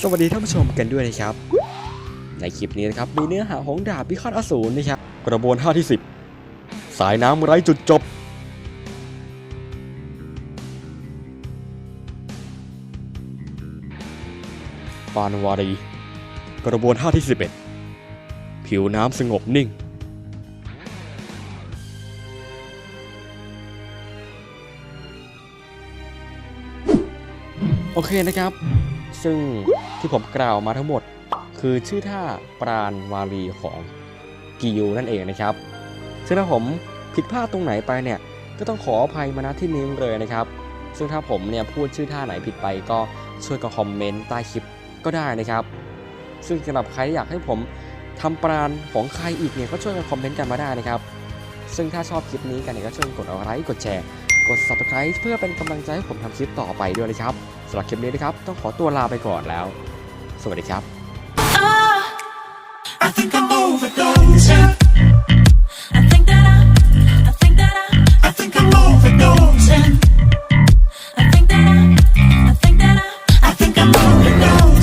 สวัสดีท่านผู้ชมกันด้วยนะครับ ในคลิปนี้นะครับมีเนื้อหาของดาบพิฆาตอสูรนะครับ กระบวนท่าที่ 10 สายน้ำไร้จุดจบ ปานวารี กระบวนท่าที่ 11 ผิวน้ำสงบนิ่ง โอเคนะครับ ซึ่งที่ผมกล่าวมาทั้งหมด คือชื่อท่าปราณวารีของกิยูนั่นเองนะครับ ซึ่งถ้าผมผิดพลาดตรงไหนไปเนี่ย ก็ต้องขออภัยมาณที่นี้เลยนะครับ ซึ่งถ้าผมเนี่ยพูดชื่อท่าไหนผิดไปก็ช่วยก็คอมเมนต์ใต้คลิปก็ได้นะครับ ซึ่งสำหรับใครอยากให้ผมทำปราณของใครอีกเนี่ยก็ช่วยกันคอมเมนต์กันมาได้นะครับ ซึ่งถ้าชอบคลิปนี้กันเนี่ยก็ช่วยกดไลค์กดแชร์ กด subscribe เพื่อเป็นกำลังใจให้ผมทำคลิปต่อไปด้วยนะครับสำหรับคลิปนี้นะครับ ต้องขอตัวลาไปก่อนแล้ว สวัสดีครับ I think I'm overdosing. I think that I, I think that I, I think I'm overdosing. I think that I, I think that I, I think I'm overdosing.